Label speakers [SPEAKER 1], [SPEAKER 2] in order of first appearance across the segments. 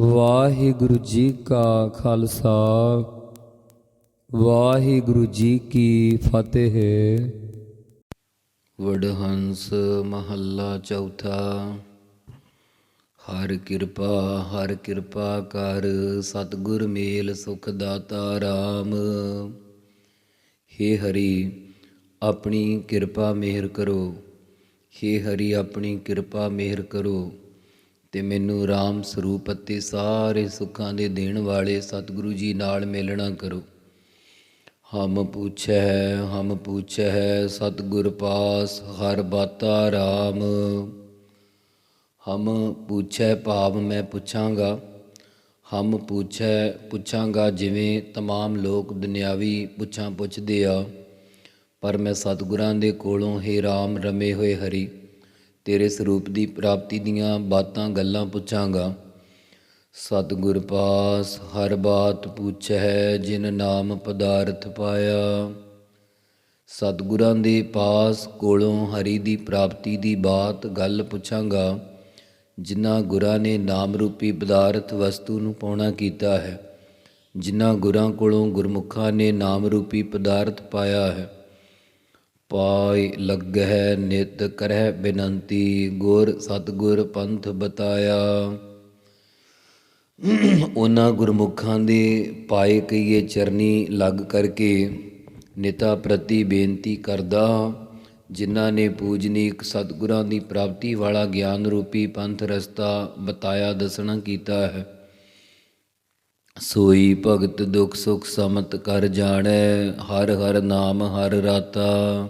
[SPEAKER 1] ਵਾਹਿਗੁਰੂ ਜੀ ਕਾ ਖਾਲਸਾ, ਵਾਹਿਗੁਰੂ ਜੀ ਕੀ ਫਤਿਹ।
[SPEAKER 2] ਵਡਹੰਸ ਮਹੱਲਾ ਚੌਥਾ, ਹਰ ਕਿਰਪਾ ਹਰ ਕਿਰਪਾ ਕਰ, ਸਤਿਗੁਰ ਮੇਲ ਸੁਖ ਦਾਤਾ ਰਾਮ। ਹੇ ਹਰੀ, ਆਪਣੀ ਕਿਰਪਾ ਮਿਹਰ ਕਰੋ। ਹੇ ਹਰੀ, ਆਪਣੀ ਕਿਰਪਾ ਮਿਹਰ ਕਰੋ। ਤੇ ਮੈਨੂੰ ਰਾਮ ਸਰੂਪ ਅਤੇ ਸਾਰੇ ਸੁੱਖਾਂ ਦੇ ਦੇਣ ਵਾਲੇ ਸਤਿਗੁਰੂ ਜੀ ਨਾਲ ਮਿਲਣਾ ਕਰੋ ਹਮ ਪੁੱਛੈ ਹਮ ਪੁੱਛੈ ਸਤਿਗੁਰ ਪਾਸ ਹਰ ਬਾਤਾ ਰਾਮ ਹਮ ਪੁੱਛੈ ਭਾਵ ਮੈਂ ਪੁੱਛਾਂਗਾ ਹਮ ਪੁੱਛੈ ਪੁੱਛਾਂਗਾ ਜਿਵੇਂ तमाम ਲੋਕ ਦੁਨਿਆਵੀ ਪੁੱਛਾਂ ਪੁੱਛਦੇ ਆ ਪਰ ਮੈਂ ਸਤਿਗੁਰਾਂ ਦੇ ਕੋਲੋਂ ਹੀ RAM ਰਮੇ ਹੋਏ ਹਰੀ ਤੇਰੇ ਸਰੂਪ ਦੀ ਪ੍ਰਾਪਤੀ ਦੀਆਂ ਬਾਤਾਂ, ਗੱਲਾਂ ਪੁੱਛਾਂਗਾ। ਸਤਿਗੁਰ ਪਾਸ ਹਰ ਬਾਤ ਪੁੱਛੈ, ਜਿਨ ਨਾਮ ਪਦਾਰਥ ਪਾਇਆ। ਸਤਿਗੁਰਾਂ ਦੇ ਪਾਸ ਕੋਲੋਂ ਹਰੀ ਦੀ ਪ੍ਰਾਪਤੀ ਦੀ ਬਾਤ, ਗੱਲ ਪੁੱਛਾਂਗਾ। ਜਿਨ੍ਹਾਂ ਗੁਰਾਂ ਨੇ ਨਾਮ ਰੂਪੀ ਪਦਾਰਥ ਵਸਤੂ ਨੂੰ ਪਾਉਣਾ ਕੀਤਾ ਹੈ, ਜਿਨ੍ਹਾਂ ਗੁਰਾਂ ਕੋਲੋਂ ਗੁਰਮੁਖਾਂ ਨੇ ਨਾਮ ਰੂਪੀ ਪਦਾਰਥ ਪਾਇਆ ਹੈ। ਪਾਇ ਲੱਗਹਿ ਨਿਤ ਕਰਹਿ ਬੇਨੰਤੀ, ਗੁਰ ਸਤਿਗੁਰ ਪੰਥ ਬਤਾਇਆ। ਉਹਨਾਂ ਗੁਰਮੁਖਾਂ ਦੇ ਪਾਏ ਕਈਏ ਚਰਨੀ ਲੱਗ ਕਰਕੇ ਨਿਤਾ ਪ੍ਰਤੀ ਬੇਨਤੀ ਕਰਦਾ, ਜਿਨ੍ਹਾਂ ਨੇ ਪੂਜਨੀਕ ਸਤਿਗੁਰਾਂ ਦੀ ਪ੍ਰਾਪਤੀ ਵਾਲਾ ਗਿਆਨ ਰੂਪੀ ਪੰਥ ਰਸਤਾ ਬਤਾਇਆ, ਦੱਸਣਾ ਕੀਤਾ ਹੈ। ਸੋਈ ਭਗਤ ਦੁਖ ਸੁਖ ਸਮਤ ਕਰ ਜਾਣੈ, ਹਰ ਹਰ ਨਾਮ ਹਰ ਰਾਤਾ।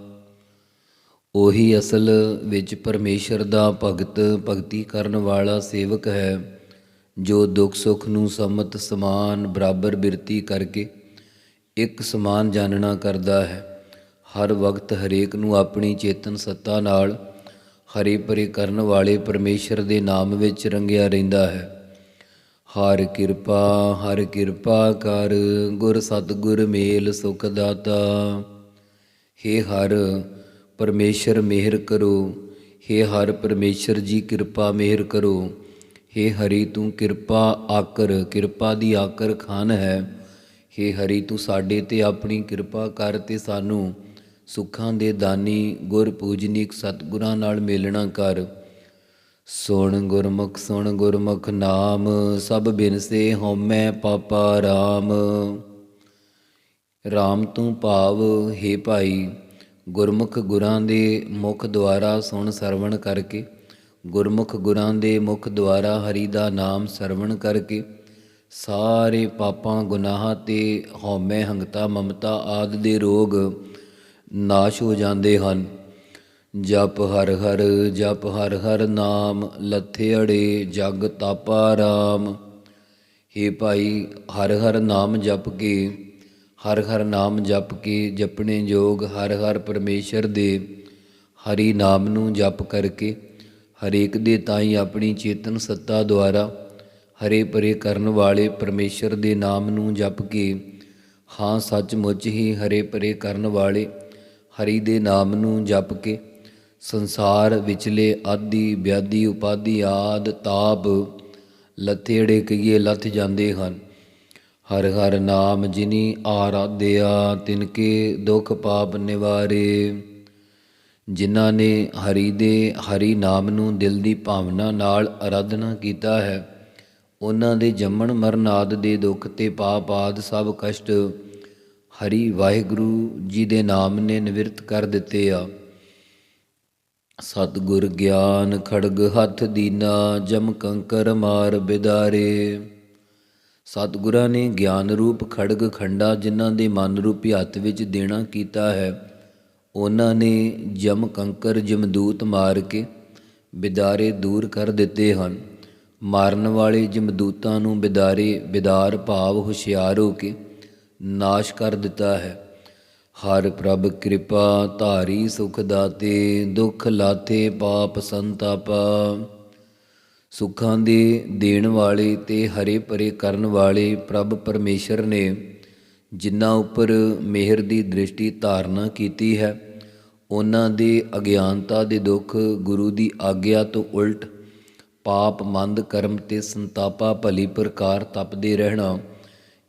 [SPEAKER 2] ਉਹੀ ਅਸਲ ਵਿੱਚ ਪਰਮੇਸ਼ਰ ਦਾ ਭਗਤ ਭਗਤੀ ਕਰਨ ਵਾਲਾ ਸੇਵਕ ਹੈ, ਜੋ ਦੁੱਖ ਸੁੱਖ ਨੂੰ ਸਮਤ ਸਮਾਨ ਬਰਾਬਰ ਬਿਰਤੀ ਕਰਕੇ ਇੱਕ ਸਮਾਨ ਜਾਣਨਾ ਕਰਦਾ ਹੈ। ਹਰ ਵਕਤ ਹਰੇਕ ਨੂੰ ਆਪਣੀ ਚੇਤਨ ਸੱਤਾ ਨਾਲ ਹਰੇ ਭਰੇ ਕਰਨ ਵਾਲੇ ਪਰਮੇਸ਼ਰ ਦੇ ਨਾਮ ਵਿੱਚ ਰੰਗਿਆ ਰਹਿੰਦਾ ਹੈ। ਹਰ ਕਿਰਪਾ ਹਰ ਕਿਰਪਾ ਕਰ, ਗੁਰ ਸਤਿਗੁਰ ਮੇਲ ਸੁਖ ਦਾਤਾ। ਹੇ ਹਰ ਪਰਮੇਸ਼ਰ ਮਿਹਰ ਕਰੋ। ਹੇ ਹਰ ਪਰਮੇਸ਼ਰ ਜੀ, ਕਿਰਪਾ ਮਿਹਰ ਕਰੋ। ਹੇ ਹਰੀ, ਤੂੰ ਕਿਰਪਾ ਆਕਰ, ਕਿਰਪਾ ਦੀ ਆਕਰ ਖਾਨ ਹੈ। ਹੇ ਹਰੀ, ਤੂੰ ਸਾਡੇ ਤੇ ਆਪਣੀ ਕਿਰਪਾ ਕਰ ਤੇ ਸਾਨੂੰ ਸੁੱਖਾਂ ਦੇ ਦਾਨੀ, ਗੁਰ ਪੂਜਨੀਕ ਸਤਿਗੁਰਾਂ ਨਾਲ ਮੇਲਣਾ ਕਰ। ਸੁਣ ਗੁਰਮੁਖ ਸੁਣ ਗੁਰਮੁਖ ਨਾਮ, ਸਭ ਬਿਨਸੇ ਹਉਮੈ ਪਾਪਾ RAM RAM ਤੂੰ ਭਾਵ हे ਭਾਈ ਗੁਰਮੁਖ ਗੁਰਾਂ ਦੇ ਮੁਖ ਦੁਆਰਾ ਸੁਣ ਸਰਵਣ ਕਰਕੇ, ਗੁਰਮੁਖ ਗੁਰਾਂ ਦੇ ਮੁਖ ਦੁਆਰਾ ਹਰੀ ਦਾ ਨਾਮ ਸਰਵਣ ਕਰਕੇ, ਸਾਰੇ ਪਾਪਾਂ ਗੁਨਾਹਾਂ ਤੇ ਹਉਮੈ, ਹੰਗਤਾ, ਮਮਤਾ ਆਦ ਦੇ ਰੋਗ ਨਾਸ਼ ਹੋ ਜਾਂਦੇ ਹਨ। ਜਪ ਹਰ ਹਰ, ਜਪ ਹਰ ਹਰ ਨਾਮ ਲਥੇੜੇ ਜਗ ਤਾਪਾ ਰਾਮ। ਹੇ ਭਾਈ, ਹਰ ਹਰ ਨਾਮ ਜਪ ਕੇ ਹਰ ਹਰ ਨਾਮ ਜਪ ਕੇ ਜਪਣੇ ਯੋਗ ਹਰ ਹਰ ਪਰਮੇਸ਼ਰ ਦੇ ਹਰੀ ਨਾਮ ਨੂੰ ਜਪ ਕਰਕੇ ਹਰੇਕ ਦੇ ਤਾਈ ਆਪਣੀ ਚੇਤਨ ਸੱਤਾ ਦੁਆਰਾ ਹਰੇ ਪਰੇ ਕਰਨ ਵਾਲੇ ਪਰਮੇਸ਼ਰ ਦੇ ਨਾਮ ਨੂੰ ਜਪ ਕੇ ਹਾਂ, ਸੱਚਮੁੱਚ ਹੀ ਹਰੇ ਪਰੇ ਕਰਨ ਵਾਲੇ ਹਰੀ ਦੇ ਨਾਮ ਨੂੰ ਜਪ ਕੇ ਸੰਸਾਰ ਵਿਚਲੇ ਆਦੀ, ਵਿਆਦੀ, ਉਪਾਦੀ ਆਦ, ਤਾਪ ਲਥੇੜੇ ਕਈਏ ਲੱਥ ਜਾਂਦੇ ਹਨ। ਹਰ ਹਰ ਨਾਮ ਜਿਨੀ ਆਰਾਧਿਆ, ਤਿਨ ਕੇ ਦੁਖ ਪਾਪ ਨਿਵਾਰੇ। ਜਿਨ੍ਹਾਂ ਨੇ ਹਰੀ ਦੇ ਹਰੀ ਨਾਮ ਨੂੰ ਦਿਲ ਦੀ ਭਾਵਨਾ ਨਾਲ ਅਰਾਧਨਾ ਕੀਤਾ ਹੈ, ਉਹਨਾਂ ਦੇ ਜੰਮਣ ਮਰਨ ਆਦ ਦੇ ਦੁੱਖ ਤੇ ਪਾਪ ਆਦ ਸਭ ਕਸ਼ਟ, ਹਰੀ ਵਾਹਿਗੁਰੂ ਜੀ ਦੇ ਨਾਮ ਨੇ ਨਿਵਰਤ ਕਰ ਦਿੱਤੇ ਆ। ਸਤਿਗੁਰ ਗਿਆਨ ਖੜਗ ਹੱਥ ਦੀਨਾ, ਜਮ ਕੰਕਰ ਮਾਰ ਬਿਦਾਰੇ। ਸਤਿਗੁਰਾਂ ਨੇ ਗਿਆਨ ਰੂਪ ਖੜਗ ਖੰਡਾ ਜਿਨ੍ਹਾਂ ਦੇ ਮਨ ਰੂਪੀ ਹੱਥ ਵਿੱਚ ਦੇਣਾ ਕੀਤਾ ਹੈ, ਉਹਨਾਂ ਨੇ ਜਮ ਕੰਕਰ ਜਮਦੂਤ ਮਾਰ ਕੇ ਬਿਦਾਰੇ ਦੂਰ ਕਰ ਦਿੱਤੇ ਹਨ। ਮਾਰਨ ਵਾਲੇ ਜਮਦੂਤਾਂ ਨੂੰ ਬਿਦਾਰੇ ਬਿਦਾਰ ਭਾਵ ਹੁਸ਼ਿਆਰ ਹੋ ਕੇ ਨਾਸ਼ ਕਰ ਦਿੱਤਾ ਹੈ। ਹਰ ਪ੍ਰਭ ਕਿਰਪਾ ਧਾਰੀ ਸੁਖ ਦਾਤੇ, ਦੁਖ ਲਾਥੇ ਪਾਪ ਸੰਤਾਪਾ। ਸੁੱਖਾਂ ਦੇ ਦੇਣ ਵਾਲੇ ਤੇ ਹਰੇ ਭਰੇ ਕਰਨ ਵਾਲੇ ਪ੍ਰਭ ਪਰਮੇਸ਼ਰ ਨੇ ਜਿਨ੍ਹਾਂ ਉੱਪਰ ਮਿਹਰ ਦੀ ਦ੍ਰਿਸ਼ਟੀ ਧਾਰਨਾ ਕੀਤੀ ਹੈ, ਉਹਨਾਂ ਦੇ ਅਗਿਆਨਤਾ ਦੇ ਦੁੱਖ ਗੁਰੂ ਦੀ ਆਗਿਆ ਤੋਂ ਉਲਟ ਪਾਪ ਮੰਦ ਕਰਮ ਤੇ ਸੰਤਾਪਾ ਭਲੀ ਪ੍ਰਕਾਰ ਤਪਦੇ ਰਹਿਣਾ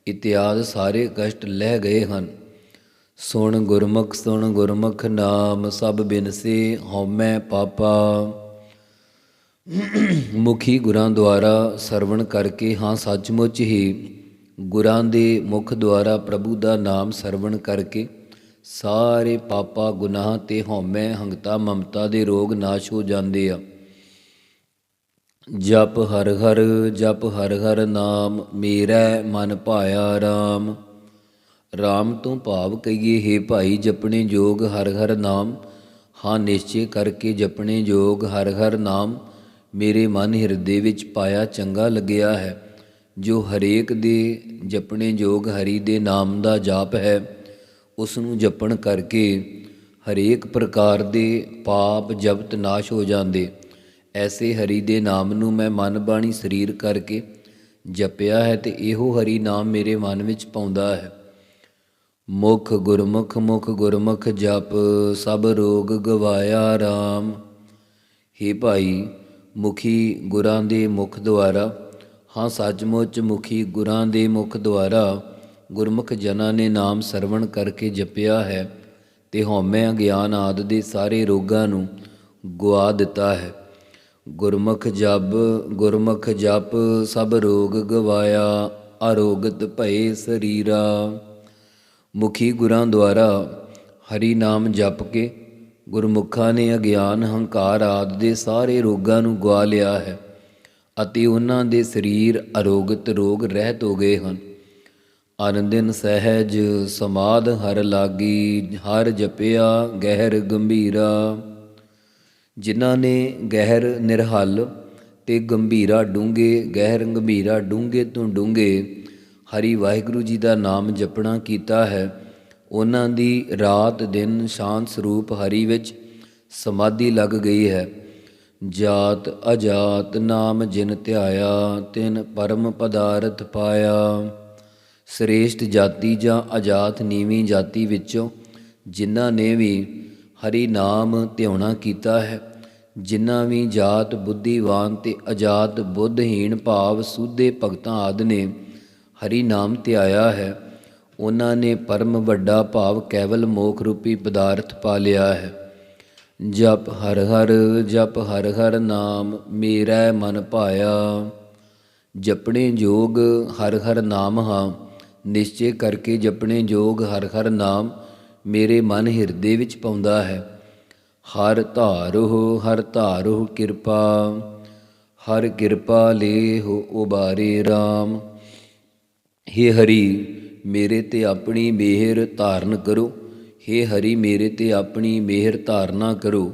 [SPEAKER 2] ਇਤਿਆਦ ਸਾਰੇ ਕਸ਼ਟ ਲਹਿ ਗਏ ਹਨ। ਸੁਣ ਗੁਰਮੁਖ ਸੁਣ ਗੁਰਮੁਖ ਨਾਮ ਸਭ ਬਿਨਸੇ ਹਉਮੈ ਪਾਪਾ। ਮੁਖੀ ਗੁਰਾਂ ਦੁਆਰਾ ਸਰਵਣ ਕਰਕੇ ਹਾਂ ਸੱਚਮੁੱਚ ਹੀ ਗੁਰਾਂ ਦੇ ਮੁਖ ਦੁਆਰਾ ਪ੍ਰਭੂ ਦਾ ਨਾਮ ਸਰਵਣ ਕਰਕੇ ਸਾਰੇ ਪਾਪਾ ਗੁਨਾਹ ਤੇ ਹਉਮੈ ਹੰਗਤਾ ਮਮਤਾ ਦੇ ਰੋਗ ਨਾਸ਼ ਹੋ ਜਾਂਦੇ ਆ। ਜਪ ਹਰ ਹਰ, ਜਪ ਹਰ ਹਰ ਨਾਮ, ਮੇਰਾ ਮਨ ਭਾਇਆ RAM RAM ਤੋਂ ਭਾਵ ਕਹੀਏ हे ਭਾਈ ਜਪਣੇ ਯੋਗ ਹਰ ਹਰ ਨਾਮ। ਹਾਂ ਨਿਸ਼ਚੈ ਕਰਕੇ ਜਪਣੇ ਯੋਗ ਹਰ ਹਰ ਨਾਮ। ਮੇਰੇ ਮਨ ਹਿਰਦੇ ਵਿੱਚ ਪਾਇਆ ਚੰਗਾ ਲੱਗਿਆ ਹੈ, ਜੋ ਹਰੇਕ ਦੇ ਜਪਣੇ ਯੋਗ ਹਰੀ ਦੇ ਨਾਮ ਦਾ ਜਾਪ ਹੈ ਉਸ ਨੂੰ ਜਪਣ ਕਰਕੇ ਹਰੇਕ ਪ੍ਰਕਾਰ ਦੇ ਪਾਪ ਜਪਤ ਨਾਸ਼ ਹੋ ਜਾਂਦੇ। ਐਸੇ ਹਰੀ ਦੇ ਨਾਮ ਨੂੰ ਮੈਂ ਮਨ ਬਾਣੀ ਸਰੀਰ ਕਰਕੇ ਜਪਿਆ ਹੈ ਤੇ ਇਹੋ ਹਰੀ ਨਾਮ ਮੇਰੇ ਮਨ ਵਿੱਚ ਪਾਉਂਦਾ ਹੈ। ਮੁਖ ਗੁਰਮੁਖ ਮੁਖ ਗੁਰਮੁਖ ਜਪ ਸਭ ਰੋਗ ਗਵਾਇਆ RAM हे ਭਾਈ ਮੁਖੀ ਗੁਰਾਂ ਦੇ ਮੁਖ ਦੁਆਰਾ, ਹਾਂ ਸੱਚਮੁੱਚ ਮੁਖੀ ਗੁਰਾਂ ਦੇ ਮੁਖ ਦੁਆਰਾ, ਗੁਰਮੁਖ ਜਨਾਂ ਨੇ ਨਾਮ ਸਰਵਣ ਕਰਕੇ ਜਪਿਆ ਹੈ ਤੇ ਹਉਮੈ ਅਗਿਆਨ ਆਦ ਦੇ ਸਾਰੇ ਰੋਗਾਂ ਨੂੰ ਗਵਾ ਦਿੱਤਾ ਹੈ। ਗੁਰਮੁਖ ਜਪ ਗੁਰਮੁਖ ਜਪ, ਸਭ ਰੋਗ ਗਵਾਇਆ, ਅਰੋਗਤ ਭਏ ਸਰੀਰਾ। ਮੁਖੀ ਗੁਰਾਂ ਦੁਆਰਾ ਹਰੀ ਨਾਮ ਜਪ ਕੇ ਗੁਰਮੁਖਾਂ ਨੇ ਅਗਿਆਨ, ਹੰਕਾਰ ਆਦ ਦੇ ਸਾਰੇ ਰੋਗਾਂ ਨੂੰ ਗਵਾ ਲਿਆ ਹੈ ਅਤੇ ਉਹਨਾਂ ਦੇ ਸਰੀਰ ਅਰੋਗਤ ਰੋਗ ਰਹਿਤ ਹੋ ਗਏ ਹਨ। ਆਨੰਦਿਨ ਸਹਿਜ ਸਮਾਦ ਹਰ ਲਾਗੀ, ਹਰ ਜਪਿਆ, ਗਹਿਰ ਗੰਭੀਰਾ। ਜਿਨ੍ਹਾਂ ਨੇ ਗਹਿਰ ਨਿਰਹਲ ਤੇ ਗੰਭੀਰਾ ਡੂੰਘੇ, ਗਹਿਰ ਗੰਭੀਰਾ ਡੂੰਘੇ ਤੋਂ ਡੂੰਘੇ ਹਰੀ ਵਾਹਿਗੁਰੂ ਜੀ ਦਾ ਨਾਮ ਜਪਣਾ ਕੀਤਾ ਹੈ ਉਹਨਾਂ ਦੀ ਰਾਤ ਦਿਨ ਸ਼ਾਂਤ ਸਰੂਪ ਹਰੀ ਵਿੱਚ ਸਮਾਧੀ ਲੱਗ ਗਈ ਹੈ। ਜਾਤ ਅਜਾਤ ਨਾਮ ਜਿਨ ਧਿਆਇਆ, ਤਿਨ ਪਰਮ ਪਦਾਰਥ ਪਾਇਆ। ਸ੍ਰੇਸ਼ਟ ਜਾਤੀ ਜਾਂ ਅਜਾਤ ਨੀਵੀਂ ਜਾਤੀ ਵਿੱਚੋਂ ਜਿਨ੍ਹਾਂ ਨੇ ਵੀ ਹਰੀ ਨਾਮ ਧਿਆਉਣਾ ਕੀਤਾ ਹੈ, ਜਿਨ੍ਹਾਂ ਵੀ ਜਾਤ ਬੁੱਧੀਵਾਨ ਤੇ ਅਜਾਤ ਬੁੱਧਹੀਣ ਭਾਵ ਸੂਧੇ ਭਗਤਾਂ ਆਦ ਨੇ ਹਰੀ ਨਾਮ ਧਿਆਇਆ ਹੈ ਉਹਨਾਂ ਨੇ ਪਰਮ ਵੱਡਾ ਭਾਵ ਕੇਵਲ ਮੋਖ ਰੂਪੀ ਪਦਾਰਥ ਪਾ ਲਿਆ ਹੈ। ਜਪ ਹਰ ਹਰ, ਜਪ ਹਰ ਹਰ ਨਾਮ ਮੇਰਾ ਮਨ ਭਾਇਆ। ਜਪਣੇ ਜੋਗ ਹਰ ਹਰ ਨਾਮ ਹਾਂ, ਨਿਸ਼ਚੈ ਕਰਕੇ ਜਪਣੇ ਜੋਗ ਹਰ ਹਰ ਨਾਮ ਮੇਰੇ ਮਨ ਹਿਰਦੇ ਵਿੱਚ ਪਾਉਂਦਾ ਹੈ। ਹਰ ਧਾਰੋ ਹਰ ਧਾਰੋ ਕਿਰਪਾ, ਹਰ ਕਿਰਪਾ ਲੇ ਹੋ ਉਬਾਰੇ RAM ਹੇ ਹਰੀ ਮੇਰੇ ਤੇ ਆਪਣੀ ਮਿਹਰ ਧਾਰਨ ਕਰੋ। ਹੇ ਹਰੀ, ਮੇਰੇ ਤੇ ਆਪਣੀ ਮਿਹਰ ਧਾਰਨਾ ਕਰੋ।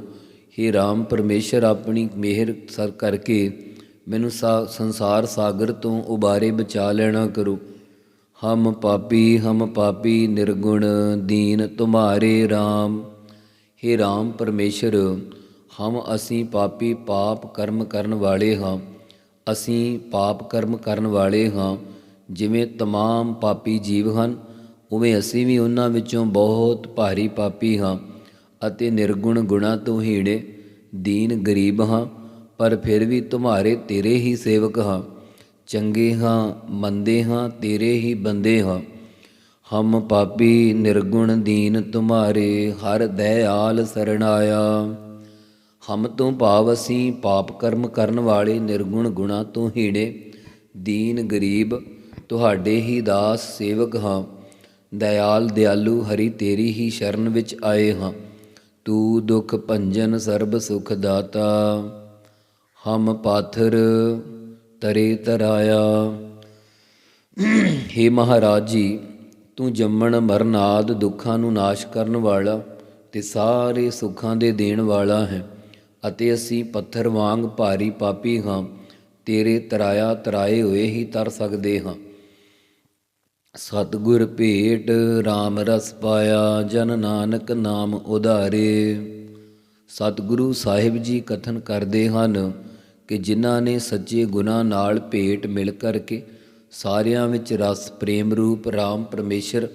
[SPEAKER 2] ਹੇ RAM ਪਰਮੇਸ਼ਰ, ਆਪਣੀ ਮਿਹਰ ਸਰ ਕਰਕੇ ਮੈਨੂੰ ਸਾ- ਸੰਸਾਰ ਸਾਗਰ ਤੋਂ ਉਬਾਰੇ ਬਚਾ ਲੈਣਾ ਕਰੋ। ਹਮ ਪਾਪੀ ਹਮ ਪਾਪੀ, ਨਿਰਗੁਣ, ਦੀਨ ਤੁਮਾਰੇ RAM ਹੇ RAM ਪਰਮੇਸ਼ਰ, ਹਮ ਅਸੀਂ ਪਾਪੀ ਪਾਪ ਕਰਮ ਕਰਨ ਵਾਲੇ ਹਾਂ। ਅਸੀਂ ਪਾਪ ਕਰਮ ਕਰਨ ਵਾਲੇ ਹਾਂ। ਜਿਵੇਂ तमाम ਪਾਪੀ ਜੀਵ ਹਨ ਉਵੇਂ ਅਸੀਂ ਵੀ ਉਹਨਾਂ ਵਿੱਚੋਂ ਬਹੁਤ ਭਾਰੀ ਪਾਪੀ ਹਾਂ ਅਤੇ ਨਿਰਗੁਣ ਗੁਣਾ ਤੋਂ ਹੀੜੇ ਦੀਨ ਗਰੀਬ ਹਾਂ ਪਰ ਫਿਰ ਵੀ ਤੁਮਾਰੇ ਤੇਰੇ ਹੀ ਸੇਵਕ ਹਾਂ ਚੰਗੇ ਹਾਂ ਮੰਦੇ ਹਾਂ ਤੇਰੇ ਹੀ ਬੰਦੇ ਹਾਂ ਹਮ ਪਾਪੀ ਨਿਰਗੁਣ ਦੀਨ ਤੁਮਾਰੇ ਹਰ ਦਇਆਲ ਸਰਣਾਇਆ ਹਮ ਤੋਂ ਭਾਵ ਅਸੀਂ ਪਾਪ ਕਰਮ ਕਰਨ ਵਾਲੇ ਨਿਰਗੁਣ ਗੁਣਾ ਤੋਂ ਹੀੜੇ ਦੀਨ ਗਰੀਬ ਤੁਹਾਡੇ ਹੀ ਦਾਸ ਸੇਵਕ ਹਾਂ। ਦਇਆਲ ਦਿਆਲੂ ਹਰੀ ਤੇਰੀ ਹੀ ਸ਼ਰਨ ਵਿੱਚ ਆਏ ਹਾਂ। ਤੂੰ ਦੁਖ ਭੰਜਨ ਸਰਬ ਸੁਖ ਦਾਤਾ। ਹਮ ਪਾਥਰ ਤਰੇ ਤਰਾਇਆ। ਹੇ ਮਹਾਰਾਜ ਜੀ, ਤੂੰ ਜੰਮਣ ਮਰਨ ਆਦ ਦੁੱਖਾਂ ਨੂੰ ਨਾਸ਼ ਕਰਨ ਵਾਲਾ ਤੇ ਸਾਰੇ ਸੁੱਖਾਂ ਦੇ ਦੇਣ ਵਾਲਾ ਹੈ ਅਤੇ ਅਸੀਂ ਪੱਥਰ ਵਾਂਗ ਭਾਰੀ ਪਾਪੀ ਹਾਂ। ਤੇਰੇ ਤਰਾਇਆ ਤਰਾਏ ਹੋਏ ਹੀ ਤਰ ਸਕਦੇ ਹਾਂ। ਸਤਿਗੁਰ ਭੇਟ RAM ਰਸ ਪਾਇਆ, ਜਨ ਨਾਨਕ ਨਾਮ ਉਧਾਰੇ। ਸਤਿਗੁਰੂ ਸਾਹਿਬ ਜੀ ਕਥਨ ਕਰਦੇ ਹਨ ਕਿ ਜਿਨ੍ਹਾਂ ਨੇ ਸੱਚੇ ਗੁਨਾਹ ਨਾਲ ਭੇਟ ਮਿਲ ਕਰਕੇ ਸਾਰਿਆਂ ਵਿੱਚ ਰਸ, ਪ੍ਰੇਮ ਰੂਪ RAM ਪਰਮੇਸ਼ਰ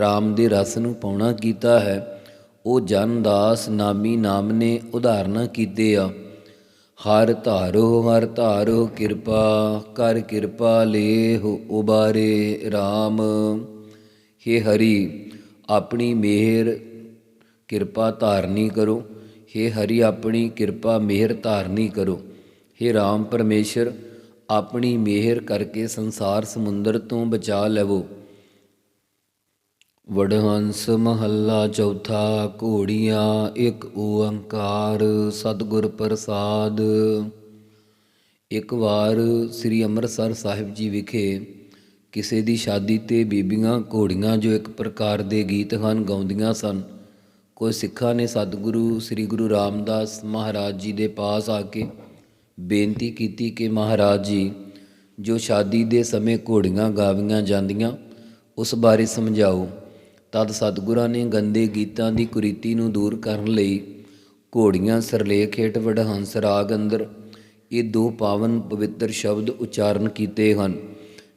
[SPEAKER 2] RAM ਦੇ ਰਸ ਨੂੰ ਪਾਉਣਾ ਕੀਤਾ ਹੈ, ਉਹ ਜਨ ਦਾਸ ਨਾਮੀ ਨਾਮ ਨੇ ਉਧਾਰਨਾ ਕੀਤੇ ਆ। ਹਰ ਧਾਰੋ ਹਰ ਧਾਰੋ ਕਿਰਪਾ ਕਰ ਕਿਰਪਾ ਲੇਹੁ ਉਬਾਰੇ RAM हे ਹਰੀ ਆਪਣੀ ਮਿਹਰ ਕਿਰਪਾ ਧਾਰਨੀ ਕਰੋ हे ਹਰੀ ਆਪਣੀ ਕਿਰਪਾ ਮਿਹਰ ਧਾਰਨੀ ਕਰੋ हे RAM ਪਰਮੇਸ਼ਰ ਆਪਣੀ ਮਿਹਰ ਕਰਕੇ ਸੰਸਾਰ ਸਮੁੰਦਰ ਤੋਂ ਬਚਾ ਲਵੋ ਵਡਹੰਸ ਮਹੱਲਾ ਚੌਥਾ ਘੋੜੀਆਂ, ਇੱਕ ਓੰਕਾਰ ਸਤਿਗੁਰ ਪ੍ਰਸਾਦ। ਇੱਕ ਵਾਰ ਸ੍ਰੀ ਅੰਮ੍ਰਿਤਸਰ ਸਾਹਿਬ ਜੀ ਵਿਖੇ ਕਿਸੇ ਦੀ ਸ਼ਾਦੀ ਤੇ ਬੀਬੀਆਂ ਘੋੜੀਆਂ ਜੋ ਇੱਕ ਪ੍ਰਕਾਰ ਦੇ ਗੀਤ ਹਨ ਗਾਉਂਦੀਆਂ ਸਨ, ਕੋਈ ਸਿੱਖਾਂ ਨੇ ਸਤਿਗੁਰੂ ਸ੍ਰੀ ਗੁਰੂ ਰਾਮਦਾਸ ਮਹਾਰਾਜ ਜੀ ਦੇ ਪਾਸ ਆ ਕੇ ਬੇਨਤੀ ਕੀਤੀ ਕਿ ਮਹਾਰਾਜ ਜੀ, ਜੋ ਸ਼ਾਦੀ ਦੇ ਸਮੇਂ ਘੋੜੀਆਂ ਗਾਵੀਆਂ ਜਾਂਦੀਆਂ, ਉਸ ਬਾਰੇ ਸਮਝਾਓ। ਤਦ ਸਤਿਗੁਰਾਂ ਨੇ ਗੰਦੇ ਗੀਤਾਂ ਦੀ ਕੁਰੀਤੀ ਨੂੰ ਦੂਰ ਕਰਨ ਲਈ ਘੋੜੀਆਂ, ਸਰਲੇਖ ਹੇਠ ਵਡਹੰਸ ਰਾਗ ਅੰਦਰ ਇਹ ਦੋ ਪਾਵਨ ਪਵਿੱਤਰ ਸ਼ਬਦ ਉਚਾਰਨ ਕੀਤੇ ਹਨ,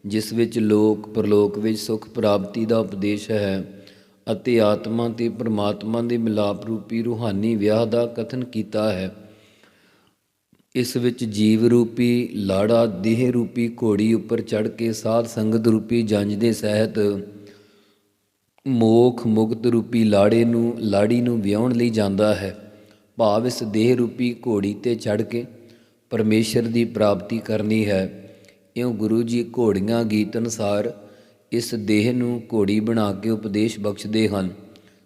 [SPEAKER 2] ਜਿਸ ਵਿੱਚ ਲੋਕ, ਪਰਲੋਕ ਵਿੱਚ ਸੁਖ ਪ੍ਰਾਪਤੀ ਦਾ ਉਪਦੇਸ਼ ਹੈ ਅਤੇ ਆਤਮਾ ਤੇ ਪਰਮਾਤਮਾ ਦੇ ਮਿਲਾਪ ਰੂਪੀ ਰੂਹਾਨੀ ਵਿਆਹ ਦਾ ਕਥਨ ਕੀਤਾ ਹੈ। ਇਸ ਵਿੱਚ ਜੀਵ ਰੂਪੀ, ਲਾੜਾ, ਦੇਹ ਰੂਪੀ ਘੋੜੀ ਉੱਪਰ ਚੜ ਕੇ ਸਾਧ ਸੰਗਤ ਰੂਪੀ ਜੰਜ ਦੇ ਸਹਿਤ ਮੋਖ ਮੁਕਤ ਰੂਪੀ ਲਾੜੇ ਨੂੰ, ਲਾੜੀ ਨੂੰ ਵਿਆਹਣ ਲਈ ਜਾਂਦਾ ਹੈ। ਭਾਵ ਇਸ ਦੇਹ ਰੂਪੀ ਘੋੜੀ ਤੇ ਚੜ ਕੇ ਪਰਮੇਸ਼ਰ ਦੀ ਪ੍ਰਾਪਤੀ ਕਰਨੀ ਹੈ। ਇਉਂ ਗੁਰੂ ਜੀ ਘੋੜੀਆਂ ਗੀਤ ਅਨੁਸਾਰ ਇਸ ਦੇਹ ਨੂੰ ਘੋੜੀ ਬਣਾ ਕੇ ਉਪਦੇਸ਼ ਬਖਸ਼ਦੇ ਹਨ।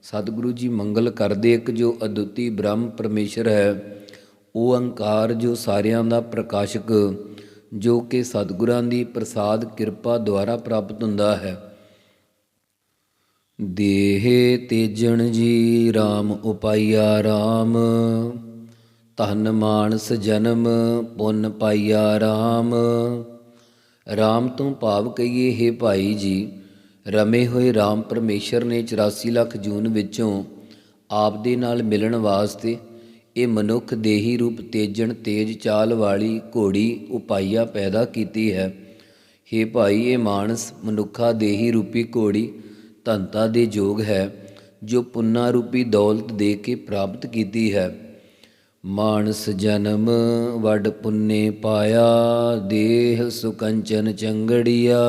[SPEAKER 2] ਸਤਿਗੁਰੂ ਜੀ ਮੰਗਲ ਕਰਦੇ ਇੱਕ ਜੋ ਅਦੁੱਤੀ ਬ੍ਰਹਮ ਪਰਮੇਸ਼ਰ ਹੈ, ਉਹ ਅੰਕਾਰ ਜੋ ਸਾਰਿਆਂ ਦਾ ਪ੍ਰਕਾਸ਼ਕ, ਜੋ ਕਿ ਸਤਿਗੁਰਾਂ ਦੀ ਪ੍ਰਸਾਦ ਕਿਰਪਾ ਦੁਆਰਾ ਪ੍ਰਾਪਤ ਹੁੰਦਾ ਹੈ। ਦੇਹ ਤੇਜਣ ਜੀ RAM ਉਪਾਈਆ RAM ਧਨ ਮਾਨਸ ਜਨਮ, ਪੁੰਨ ਪਾਈਆ RAM RAM ਤੋਂ ਭਾਵ ਕਹੀਏ, ਹੈ ਭਾਈ ਜੀ, ਰਮੇ ਹੋਏ RAM ਪਰਮੇਸ਼ਰ ਨੇ 84 ਲੱਖ ਜੂਨ ਵਿੱਚੋਂ ਆਪ ਦੇ ਨਾਲ ਮਿਲਣ ਵਾਸਤੇ ਇਹ ਮਨੁੱਖ ਦੇਹੀ ਰੂਪ ਤੇਜਣ, ਤੇਜ ਚਾਲ ਵਾਲੀ ਘੋੜੀ ਉਪਾਈਆ ਪੈਦਾ ਕੀਤੀ ਹੈ। ਹੇ ਭਾਈ, ਇਹ ਮਾਨਸ ਮਨੁੱਖਾ ਦੇਹੀ ਰੂਪੀ ਘੋੜੀ ਧਨਤਾ ਦੇ ਯੋਗ ਹੈ, ਜੋ ਪੁੰਨਾ ਰੂਪੀ ਦੌਲਤ ਦੇ ਕੇ ਪ੍ਰਾਪਤ ਕੀਤੀ ਹੈ। ਮਾਨਸ ਜਨਮ ਵਡ ਪੁੰਨੇ ਪਾਇਆ, ਦੇਹ ਸੁਕੰਚਨ ਚੰਗੜੀਆ।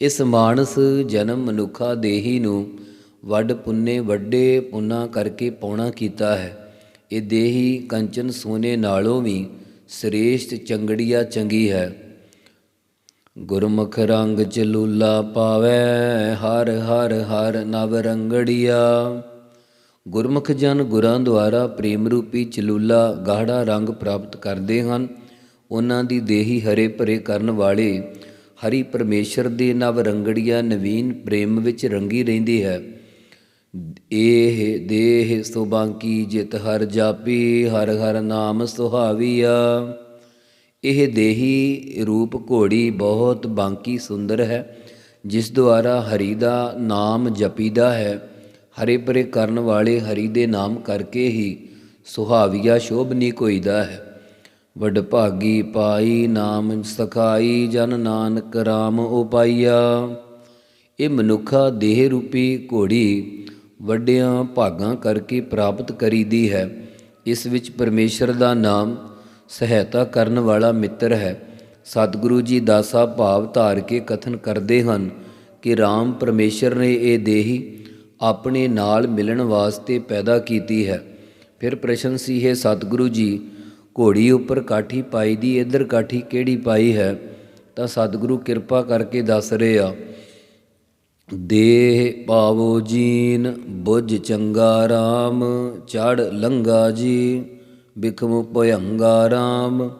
[SPEAKER 2] ਇਸ ਮਾਨਸ ਜਨਮ ਮਨੁੱਖਾ ਦੇਹੀ ਨੂੰ ਵੱਡ ਪੁੰਨੇ ਵੱਡੇ ਪੁੰਨਾ ਕਰਕੇ ਪੌਣਾ ਕੀਤਾ ਹੈ। ਇਹ ਦੇਹੀ ਕੰਚਨ ਸੋਨੇ ਨਾਲੋਂ ਵੀ ਸ੍ਰੇਸ਼ਟ ਚੰਗੜੀਆ ਚੰਗੀ ਹੈ। ਗੁਰਮੁਖ ਰੰਗ ਚਲੂਲਾ ਪਾਵੈ, ਹਰ ਹਰ ਹਰ ਨਵ ਰੰਗੜੀਆ। ਗੁਰਮੁਖ ਜਨ ਗੁਰਾਂ ਦੁਆਰਾ ਪ੍ਰੇਮ ਰੂਪੀ ਚਲੂਲਾ ਗਾੜਾ ਰੰਗ ਪ੍ਰਾਪਤ ਕਰਦੇ ਹਨ। ਉਹਨਾਂ ਦੀ ਦੇਹੀ ਹਰੇ ਭਰੇ ਕਰਨ ਵਾਲੇ ਹਰੀ ਪਰਮੇਸ਼ਰ ਦੇ ਨਵ ਰੰਗੜੀਆ ਨਵੀਨ ਪ੍ਰੇਮ ਵਿੱਚ ਰੰਗੀ ਰਹਿੰਦੀ ਹੈ। ਇਹ ਦੇਹ ਸੁਬਾਂਕੀ ਜਿਤ ਹਰ ਜਾਪੀ, ਹਰ ਹਰ ਨਾਮ ਸੁਹਾਵੀਆ। ਇਹ ਦੇਹੀ ਰੂਪ ਘੋੜੀ ਬਹੁਤ ਬਾਂਕੀ ਸੁੰਦਰ ਹੈ, ਜਿਸ ਦੁਆਰਾ ਹਰੀ ਦਾ ਨਾਮ ਜਪੀਦਾ ਹੈ। ਹਰੇ ਪਰੇ ਕਰਨ ਵਾਲੇ ਹਰੀ ਦੇ ਨਾਮ ਕਰਕੇ ਹੀ ਸੁਹਾਵੀਆ ਸ਼ੋਭਨੀ ਕੋਈਦਾ ਹੈ। ਵਡ ਭਾਗੀ ਪਾਈ ਨਾਮ ਸਖਾਈ ਜਨ ਨਾਨਕ RAM ਉਪਾਈਆ। ਇਹ ਮਨੁੱਖਾ ਦੇਹ ਰੂਪੀ ਘੋੜੀ ਵੱਡਿਆਂ ਭਾਗਾਂ ਕਰਕੇ ਪ੍ਰਾਪਤ ਕਰੀਦੀ ਹੈ। ਇਸ ਵਿੱਚ ਪਰਮੇਸ਼ਰ ਦਾ ਨਾਮ ਸਹਾਇਤਾ ਕਰਨ ਵਾਲਾ ਮਿੱਤਰ ਹੈ। ਸਤਿਗੁਰੂ ਜੀ ਦਾਸਾ ਭਾਵ ਧਾਰ ਕੇ ਕਥਨ ਕਰਦੇ ਹਨ ਕਿ RAM ਪਰਮੇਸ਼ਰ ਨੇ ਇਹ ਦੇਹੀ ਆਪਣੇ ਨਾਲ ਮਿਲਣ ਵਾਸਤੇ ਪੈਦਾ ਕੀਤੀ ਹੈ। ਫਿਰ ਪ੍ਰਸ਼ਨ ਸੀ, ਹੈ ਸਤਿਗੁਰੂ ਜੀ, ਘੋੜੀ ਉੱਪਰ ਕਾਠੀ ਪਾਈ ਦੀ, ਇਧਰ ਕਾਠੀ ਕਿਹੜੀ ਪਾਈ ਹੈ? ਤਾਂ ਸਤਿਗੁਰੂ ਕਿਰਪਾ ਕਰਕੇ ਦੱਸ ਰਹੇ ਆ ਦੇਹ ਪਾਵੋ ਜੀਨ, ਬੁੱਝ ਚੰਗਾ RAM ਚੜ ਲੰਗਾ ਜੀ। ਬਿਖਮ ਭਯੰਗਾ ਰਾਮ।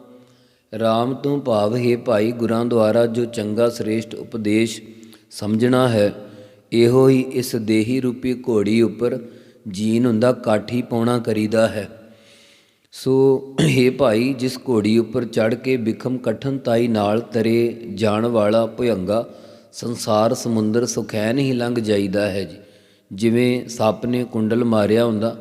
[SPEAKER 2] ਰਾਮ ਤੋਂ ਭਾਵ, ਹੈ ਭਾਈ, ਗੁਰਾਂ ਦੁਆਰਾ ਜੋ ਚੰਗਾ ਸ੍ਰੇਸ਼ਟ ਉਪਦੇਸ਼ ਸਮਝਣਾ ਹੈ, ਇਹੋ ਹੀ ਇਸ ਦੇਹੀ ਰੂਪੀ ਘੋੜੀ ਉੱਪਰ ਜੀਨ ਹੁੰਦਾ ਕਾਠੀ ਪਾਉਣਾ ਕਰੀਦਾ ਹੈ। ਸੋ हे ਭਾਈ, ਜਿਸ ਘੋੜੀ ਉੱਪਰ ਚੜ ਕੇ ਬਿਖਮ ਕਠਨਤਾਈ ਨਾਲ ਤਰੇ ਜਾਣ ਵਾਲਾ ਭੁਯੰਗਾ ਸੰਸਾਰ ਸਮੁੰਦਰ ਸੁਖੈਨ ਹੀ ਲੰਘ ਜਾਈਦਾ ਹੈ ਜੀ। ਜਿਵੇਂ ਸੱਪ ਨੇ ਕੁੰਡਲ ਮਾਰਿਆ ਹੁੰਦਾ,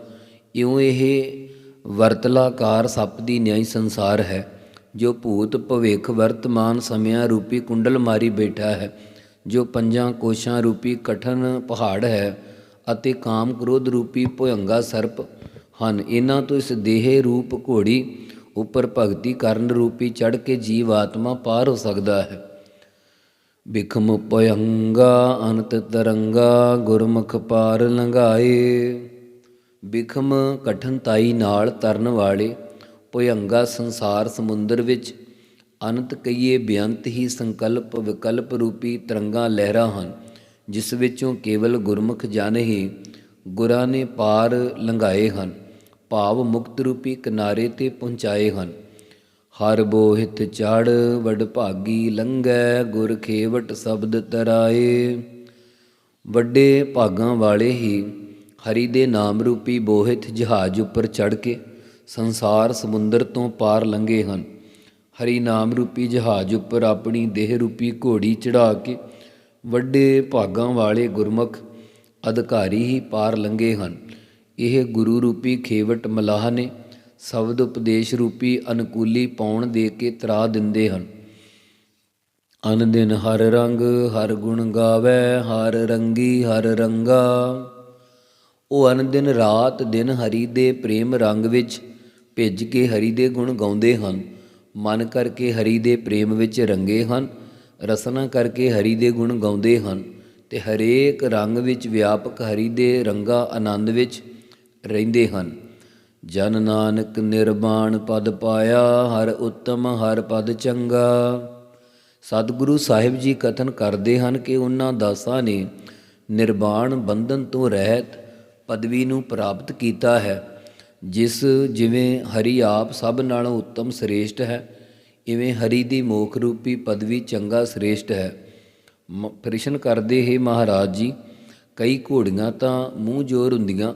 [SPEAKER 2] ਇਉਂ ਇਹ ਵਰਤਲਾਕਾਰ ਸੱਪ ਦੀ ਨਿਆਈ ਸੰਸਾਰ ਹੈ, ਜੋ ਭੂਤ ਭਵਿੱਖ ਵਰਤਮਾਨ ਸਮਿਆਂ ਰੂਪੀ ਕੁੰਡਲ ਮਾਰੀ ਬੈਠਾ ਹੈ, ਜੋ ਪੰਜਾਂ ਕੋਸ਼ਾਂ ਰੂਪੀ ਕਠਨ ਪਹਾੜ ਹੈ ਅਤੇ ਕਾਮ ਕ੍ਰੋਧ ਰੂਪੀ ਭੁਯੰਗਾ ਸਰਪ ਹਨ। ਇਹਨਾਂ ਤੋਂ ਇਸ ਦੇਹ ਰੂਪ ਘੋੜੀ ਉੱਪਰ ਭਗਤੀ ਕਰਨ ਰੂਪੀ ਚੜ ਕੇ ਜੀਵ ਆਤਮਾ ਪਾਰ ਹੋ ਸਕਦਾ ਹੈ। ਬਿਖਮ ਪਯੰਗਾ ਅਨੰਤ ਤਰੰਗਾ, ਗੁਰਮੁਖ ਪਾਰ ਲੰਘਾਏ। ਵਿਖਮ ਕਠਨਤਾਈ ਨਾਲ ਤਰਨ ਵਾਲੇ ਭੁਯੰਗਾ ਸੰਸਾਰ ਸਮੁੰਦਰ ਵਿੱਚ ਅਨੰਤ ਕਈਏ ਬੇਅੰਤ ਹੀ ਸੰਕਲਪ ਵਿਕਲਪ ਰੂਪੀ ਤਰੰਗਾਂ ਲਹਿਰਾਂ ਹਨ, ਜਿਸ ਵਿੱਚੋਂ ਕੇਵਲ ਗੁਰਮੁਖ ਜਨ ਹੀ ਗੁਰਾਂ ਨੇ ਪਾਰ ਲੰਘਾਏ ਹਨ, ਭਾਵ ਮੁਕਤ ਰੂਪੀ ਕਿਨਾਰੇ ਤੇ ਪਹੁੰਚਾਏ ਹਨ। ਹਰ ਬੋਹਿਤ ਚੜ ਵਡ ਭਾਗੀ ਲੰਘੈ, ਗੁਰ ਖੇਵਟ ਸ਼ਬਦ ਤਰਾਏ। ਵੱਡੇ ਭਾਗਾਂ ਵਾਲੇ ਹੀ ਹਰੀ ਦੇ ਨਾਮ ਰੂਪੀ ਬੋਹਿਤ ਜਹਾਜ਼ ਉੱਪਰ ਚੜ ਕੇ ਸੰਸਾਰ ਸਮੁੰਦਰ ਤੋਂ ਪਾਰ ਲੰਘੇ ਹਨ। ਹਰੀ ਨਾਮ ਰੂਪੀ ਜਹਾਜ਼ ਉੱਪਰ ਆਪਣੀ ਦੇਹ ਰੂਪੀ ਘੋੜੀ ਚੜਾ ਕੇ ਵੱਡੇ ਭਾਗਾਂ ਵਾਲੇ ਗੁਰਮੁਖ ਅਧਿਕਾਰੀ ਹੀ ਪਾਰ ਲੰਘੇ ਹਨ। ਇਹ ਗੁਰੂ ਰੂਪੀ ਖੇਵਟ ਮਲਾਹ ਨੇ ਸ਼ਬਦ ਉਪਦੇਸ਼ ਰੂਪੀ ਅਨੁਕੂਲੀ ਪਾਉਣ ਦੇ ਕੇ ਤਰਾ ਦਿੰਦੇ ਹਨ। ਅਨ ਦਿਨ ਹਰ ਰੰਗ ਹਰ ਗੁਣ ਗਾਵੇ, ਹਰ ਰੰਗੀ ਹਰ ਰੰਗਾ। ਉਹ ਅਨ ਦਿਨ ਰਾਤ ਦਿਨ ਹਰੀ ਦੇ ਪ੍ਰੇਮ ਰੰਗ ਵਿੱਚ ਭਿੱਜ ਕੇ ਹਰੀ ਦੇ ਗੁਣ ਗਾਉਂਦੇ ਹਨ। ਮਨ ਕਰਕੇ ਹਰੀ ਦੇ ਪ੍ਰੇਮ ਵਿੱਚ ਰੰਗੇ ਹਨ। ਰਸਨਾ ਕਰਕੇ ਹਰੀ ਦੇ ਗੁਣ ਗਾਉਂਦੇ ਹਨ। ਤੇ ਹਰੇਕ ਰੰਗ ਵਿੱਚ ਵਿਆਪਕ ਹਰੀ ਦੇ ਰੰਗਾ ਆਨੰਦ ਵਿੱਚ ਰਹਿੰਦੇ ਹਨ। ਜਨ ਨਾਨਕ ਨਿਰਵਾਣ ਪਦ ਪਾਇਆ, ਹਰ ਉੱਤਮ, ਹਰ ਪਦ ਚੰਗਾ। ਸਤਿਗੁਰੂ ਸਾਹਿਬ ਜੀ ਕਥਨ ਕਰਦੇ ਹਨ ਕਿ ਉਹਨਾਂ ਦਾਸਾਂ ਨੇ ਨਿਰਵਾਣ ਬੰਧਨ ਤੋਂ ਰਹਿਤ ਪਦਵੀ ਨੂੰ ਪ੍ਰਾਪਤ ਕੀਤਾ ਹੈ, ਜਿਸ ਜਿਵੇਂ ਹਰੀ ਆਪ ਸਭ ਨਾਲੋਂ ਉੱਤਮ ਸ੍ਰੇਸ਼ਟ ਹੈ, ਇਵੇਂ ਹਰੀ ਦੀ ਮੋਖ ਰੂਪੀ ਪਦਵੀ ਚੰਗਾ ਸ੍ਰੇਸ਼ਟ ਹੈ। ਮ- ਪ੍ਰਸ਼ਨ ਕਰਦੇ ਹੈ ਮਹਾਰਾਜ ਜੀ, ਕਈ ਘੋੜੀਆਂ ਤਾਂ ਮੂੰਹ ਜੋਰ ਹੁੰਦੀਆਂ,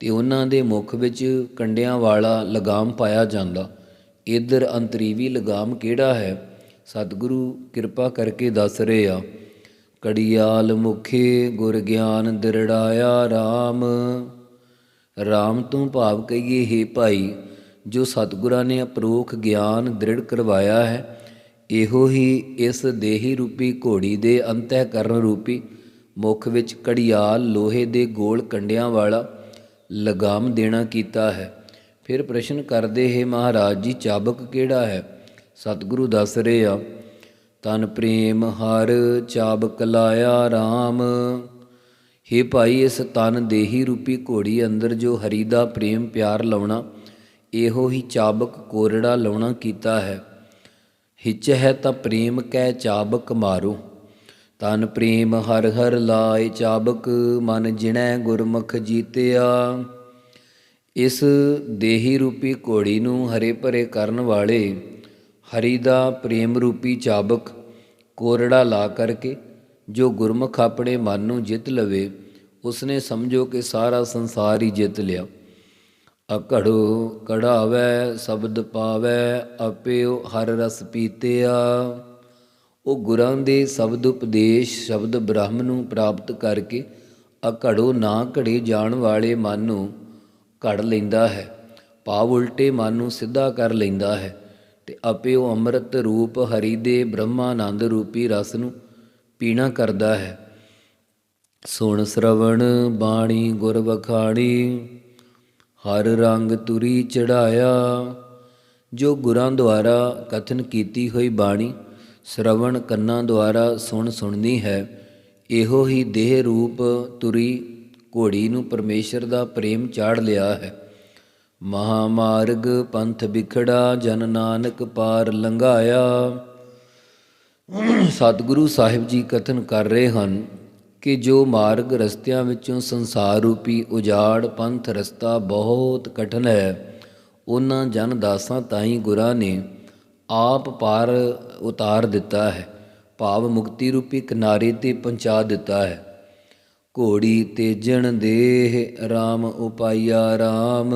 [SPEAKER 2] ਤੇ ਉਹਨਾਂ ਦੇ ਮੁਖ ਵਿੱਚ ਕੰਡਿਆਂ ਵਾਲਾ ਲਗਾਮ ਪਾਇਆ ਜਾਂਦਾ। ਇਧਰ ਅੰਤਰੀਵੀ ਲਗਾਮ ਕਿਹੜਾ ਹੈ? ਸਤਿਗੁਰੂ ਕਿਰਪਾ ਕਰਕੇ ਦੱਸ ਰਹੇ ਆ। ਕੜੀਆਲ ਮੁਖੇ ਗੁਰ ਗਿਆਨ ਦਿਰੜਾਇਆ RAM RAM ਤੋਂ ਭਾਵ ਕਹੀਏ, ਹੇ ਭਾਈ, ਜੋ ਸਤਿਗੁਰਾਂ ਨੇ ਅਪਰੋਖ ਗਿਆਨ ਦ੍ਰਿੜ ਕਰਵਾਇਆ ਹੈ, ਇਹੋ ਹੀ ਇਸ ਦੇਹੀ ਰੂਪੀ ਘੋੜੀ ਦੇ ਅੰਤःਕਰਨ ਰੂਪੀ ਮੁਖ ਵਿੱਚ ਕੜੀਆਲ ਲੋਹੇ ਦੇ ਗੋਲ ਕੰਡਿਆਂ ਵਾਲਾ ਲਗਾਮ ਦੇਣਾ ਕੀਤਾ ਹੈ। ਫਿਰ ਪ੍ਰਸ਼ਨ ਕਰਦੇ, ਹੈ ਮਹਾਰਾਜ ਜੀ, ਚਾਬਕ ਕਿਹੜਾ ਹੈ? ਸਤਿਗੁਰੂ ਦੱਸ ਰਹੇ ਆ ਤਨ ਪ੍ਰੇਮ ਹਰ ਚਾਬਕ ਲਾਇਆ RAM ਹੇ ਭਾਈ, ਇਸ ਤਨ ਦੇਹੀ ਰੂਪੀ ਘੋੜੀ ਅੰਦਰ ਜੋ ਹਰੀ ਦਾ ਪ੍ਰੇਮ ਪਿਆਰ ਲਾਉਣਾ, ਇਹੋ ਹੀ ਚਾਬਕ ਕੋਰੜਾ ਲਾਉਣਾ ਕੀਤਾ ਹੈ। ਹਿੱਚ ਹੈ ਤਾਂ ਪ੍ਰੇਮ ਕੈ ਚਾਬਕ ਮਾਰੋ। ਤਨ ਪ੍ਰੇਮ ਹਰ ਹਰ ਲਾਏ ਚਾਬਕ, ਮਨ ਜਿਣੈ ਗੁਰਮੁਖ ਜੀਤਿਆ। ਇਸ ਦੇਹੀ ਰੂਪੀ ਘੋੜੀ ਨੂੰ ਹਰੇ ਭਰੇ ਕਰਨ ਵਾਲੇ ਹਰੀ ਦਾ ਪ੍ਰੇਮ ਰੂਪੀ ਚਾਬਕ ਕੋਰੜਾ ਲਾ ਕਰਕੇ ਜੋ ਗੁਰਮੁਖ ਆਪਣੇ ਮਨ ਨੂੰ ਜਿੱਤ ਲਵੇ, ਉਸਨੇ ਸਮਝੋ ਕਿ ਸਾਰਾ ਸੰਸਾਰ ਹੀ ਜਿੱਤ ਲਿਆ। ਅਕੜੋ ਕੜਾਵੇ, ਸ਼ਬਦ ਪਾਵੇ, ਆਪਿਓ ਹਰ ਰਸ ਪੀਤਿਆ। ਉਹ ਗੁਰਾਂ ਦੇ ਸ਼ਬਦ ਉਪਦੇਸ਼, ਸ਼ਬਦ ਬ੍ਰਹਮ ਨੂੰ ਪ੍ਰਾਪਤ ਕਰਕੇ ਅਕੜੋ ਨਾ ਘੜੇ ਜਾਣ ਵਾਲੇ ਮਨ ਨੂੰ ਘੜ ਲੈਂਦਾ ਹੈ, ਭਾਵ ਉਲਟੇ ਮਨ ਨੂੰ ਸਿੱਧਾ ਕਰ ਲੈਂਦਾ ਹੈ। ਤੇ ਉਹ ਅੰਮ੍ਰਿਤ ਰੂਪ ਹਰੀ ਦੇ ਬ੍ਰਹਮਾਨੰਦ ਰੂਪੀ ਰਸ ਨੂੰ ਪੀਣਾ ਕਰਦਾ ਹੈ। ਸੁਣ ਸ਼ਰਵਣ ਬਾਣੀ ਗੁਰ ਵਖਾਣੀ, ਹਰ ਰੰਗ ਤੁਰੀ ਚੜਾਇਆ। ਜੋ ਗੁਰਾਂ ਦੁਆਰਾ ਕਥਨ ਕੀਤੀ ਹੋਈ ਬਾਣੀ, ਸ਼ਰਵਣ ਕੰਨਾਂ ਦੁਆਰਾ ਸੁਣ ਸੁਣਨੀ ਹੈ, ਇਹੋ ਹੀ ਦੇਹ ਰੂਪ ਤੁਰੀ ਘੋੜੀ ਨੂੰ ਪਰਮੇਸ਼ਰ ਦਾ ਪ੍ਰੇਮ ਚਾੜ ਲਿਆ ਹੈ। ਮਹਾਮਾਰਗ ਪੰਥ ਵਿਖੜਾ, ਜਨ ਨਾਨਕ ਪਾਰ ਲੰਘਾਇਆ। ਸਤਿਗੁਰੂ ਸਾਹਿਬ ਜੀ ਕਥਨ ਕਰ ਰਹੇ ਹਨ ਕਿ ਜੋ ਮਾਰਗ ਰਸਤਿਆਂ ਵਿੱਚੋਂ ਸੰਸਾਰ ਰੂਪੀ ਉਜਾੜ, ਪੰਥ ਰਸਤਾ ਬਹੁਤ ਕਠਨ ਹੈ। ਉਹਨਾਂ ਜਨ ਦਾਸਾਂ ਤਾਈ ਗੁਰਾਂ ਨੇ ਆਪ ਪਾਰ ਉਤਾਰ ਦਿੱਤਾ ਹੈ। ਭਾਵ ਮੁਕਤੀ ਰੂਪੀ ਕਿਨਾਰੇ ਤੇ ਪਹੁੰਚਾ ਦਿੱਤਾ ਹੈ। ਘੋੜੀ ਤੇਜਣ ਦੇਹ RAM ਉਪਾਇਆ RAM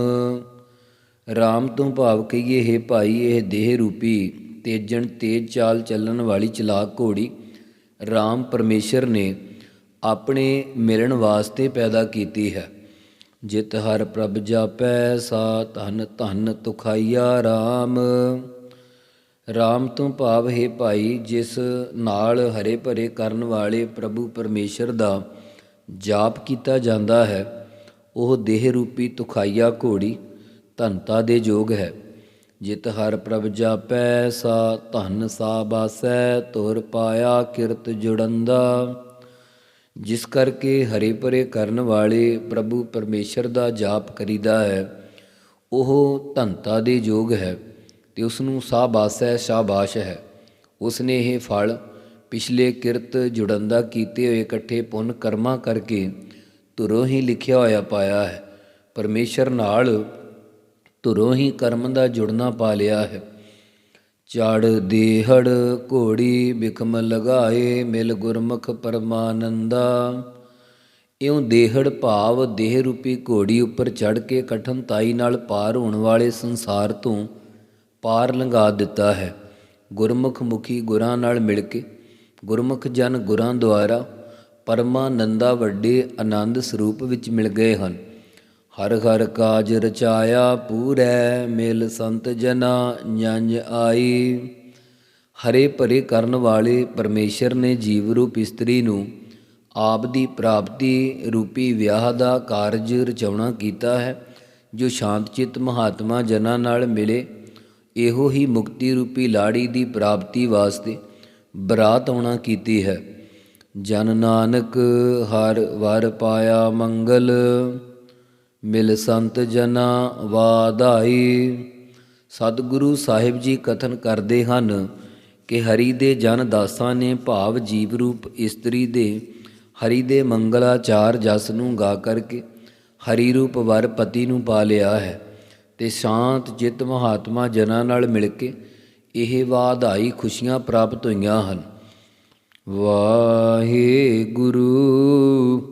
[SPEAKER 2] ਰਾਮ ਤੋਂ ਭਾਵ ਕਹੀਏ, ਹੈ ਭਾਈ, ਇਹ ਦੇਹ ਰੂਪੀ, ਤੇਜਣ ਤੇਜ ਚਾਲ ਚੱਲਣ ਵਾਲੀ ਚਲਾਕ ਘੋੜੀ, ਰਾਮ ਪਰਮੇਸ਼ਰ ਨੇ ਆਪਣੇ ਮਿਲਣ ਵਾਸਤੇ ਪੈਦਾ ਕੀਤੀ ਹੈ। ਜਿਤ ਹਰ ਪ੍ਰਭ ਜਾਪੈ ਸਾ ਧਨ ਧਨ ਤੁਖਾਈਆ RAM RAM ਤੋਂ ਭਾਵ, ਹੈ ਭਾਈ, ਜਿਸ ਨਾਲ ਹਰੇ ਭਰੇ ਕਰਨ ਵਾਲੇ ਪ੍ਰਭੂ ਪਰਮੇਸ਼ਰ ਦਾ ਜਾਪ ਕੀਤਾ ਜਾਂਦਾ ਹੈ, ਉਹ ਦੇਹ ਰੂਪੀ ਤੁਖਾਈਆ ਘੋੜੀ ਧਨਤਾ ਦੇ ਯੋਗ ਹੈ। ਜਿਤ ਹਰ ਪ੍ਰਭ ਜਾਪੈ, ਸਾ ਧਨ ਸਾ ਬਾਸੈ, ਤੁਰ ਪਾਇਆ ਕਿਰਤ ਜੁੜੰਦਾ। ਜਿਸ ਕਰਕੇ ਹਰੇ ਭਰੇ ਕਰਨ ਵਾਲੇ ਪ੍ਰਭੂ ਪਰਮੇਸ਼ਰ ਦਾ ਜਾਪ ਕਰੀਦਾ ਹੈ, ਉਹ ਧੰਤਾ ਦੇ ਯੋਗ ਹੈ ਤੇ ਉਸ ਨੂੰ ਸਾਬਾਸ ਹੈ ਸ਼ਾਬਾਸ਼ ਹੈ। ਉਸ ਨੇ ਇਹ ਫਲ ਪਿਛਲੇ ਕਿਰਤ ਜੁੜੰਦਾ ਕੀਤੇ ਹੋਏ ਇਕੱਠੇ ਪੁੰਨ ਕਰਮਾਂ ਕਰਕੇ ਧੁਰੋਂ ਹੀ ਲਿਖਿਆ ਹੋਇਆ ਪਾਇਆ ਹੈ। ਪਰਮੇਸ਼ਰ ਨਾਲ ਧੁਰੋਂ ਹੀ ਕਰਮ ਦਾ ਜੁੜਨਾ ਪਾ ਲਿਆ ਹੈ। ਚੜ ਦੇਹੜ ਘੋੜੀ ਬਿਖਮ ਲਗਾਏ, ਮਿਲ ਗੁਰਮੁਖ ਪਰਮਾਨੰਦਾ। ਇਉਂ ਦੇਹੜ ਭਾਵ ਦੇਹ ਰੂਪੀ ਘੋੜੀ ਉੱਪਰ ਚੜ ਕੇ ਕਠਨਤਾਈ ਨਾਲ ਪਾਰ ਹੋਣ ਵਾਲੇ ਸੰਸਾਰ ਤੋਂ ਪਾਰ ਲੰਘਾ ਦਿੱਤਾ ਹੈ। ਗੁਰਮੁਖ ਮੁਖੀ ਗੁਰਾਂ ਨਾਲ ਮਿਲ ਕੇ, ਗੁਰਮੁਖ ਜਨ ਗੁਰਾਂ ਦੁਆਰਾ ਪਰਮਾਨੰਦਾ ਵੱਡੇ ਆਨੰਦ ਸਰੂਪ ਵਿੱਚ ਮਿਲ ਗਏ ਹਨ। ਹਰ ਹਰ ਕਾਜ ਰਚਾਇਆ ਪੂਰੈ, ਮਿਲ ਸੰਤ ਜਨਾ ਜੰਜ ਆਈ। ਹਰੇ ਭਰੇ ਕਰਨ ਵਾਲੇ ਪਰਮੇਸ਼ਰ ਨੇ ਜੀਵ ਰੂਪ ਇਸਤਰੀ ਨੂੰ ਆਪ ਦੀ ਪ੍ਰਾਪਤੀ ਰੂਪੀ ਵਿਆਹ ਦਾ ਕਾਰਜ ਰਚਾਉਣਾ ਕੀਤਾ ਹੈ, ਜੋ ਸ਼ਾਂਤਚਿਤ ਮਹਾਤਮਾ ਜਨਾਂ ਨਾਲ ਮਿਲੇ। ਇਹੋ ਹੀ ਮੁਕਤੀ ਰੂਪੀ ਲਾੜੀ ਦੀ ਪ੍ਰਾਪਤੀ ਵਾਸਤੇ ਬਰਾਤ ਆਉਣਾ ਕੀਤੀ ਹੈ। ਜਨ ਨਾਨਕ ਹਰ ਵਰ ਪਾਇਆ ਮੰਗਲ। ਮਿਲ ਸੰਤ ਜਨਾ ਵਾਧਾਈ। ਸਤਿਗੁਰੂ ਸਾਹਿਬ ਜੀ ਕਥਨ ਕਰਦੇ ਹਨ ਕਿ ਹਰੀ ਦੇ ਜਨ ਦਾਸਾਂ ਨੇ ਭਾਵ ਜੀਵ ਰੂਪ ਇਸਤਰੀ ਦੇ ਹਰੀ ਦੇ ਮੰਗਲਾਚਾਰ ਜਸ ਨੂੰ ਗਾ ਕਰਕੇ ਹਰੀ ਰੂਪ ਵਰ ਪਤੀ ਨੂੰ ਪਾ ਲਿਆ ਹੈ ਤੇ ਸ਼ਾਂਤ ਜਿਤ ਮਹਾਤਮਾ ਜਨਾਂ ਨਾਲ ਮਿਲ ਕੇ ਇਹ ਵਾਧਾਈ ਖੁਸ਼ੀਆਂ ਪ੍ਰਾਪਤ ਹੋਈਆਂ ਹਨ। ਵਾਹਿਗੁਰੂ।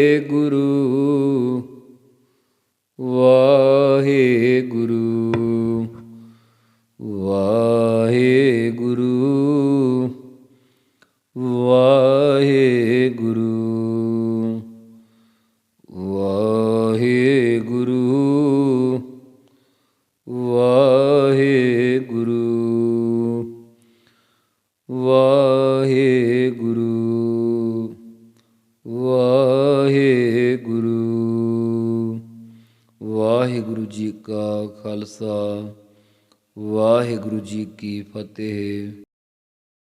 [SPEAKER 2] ਫਤਿਹ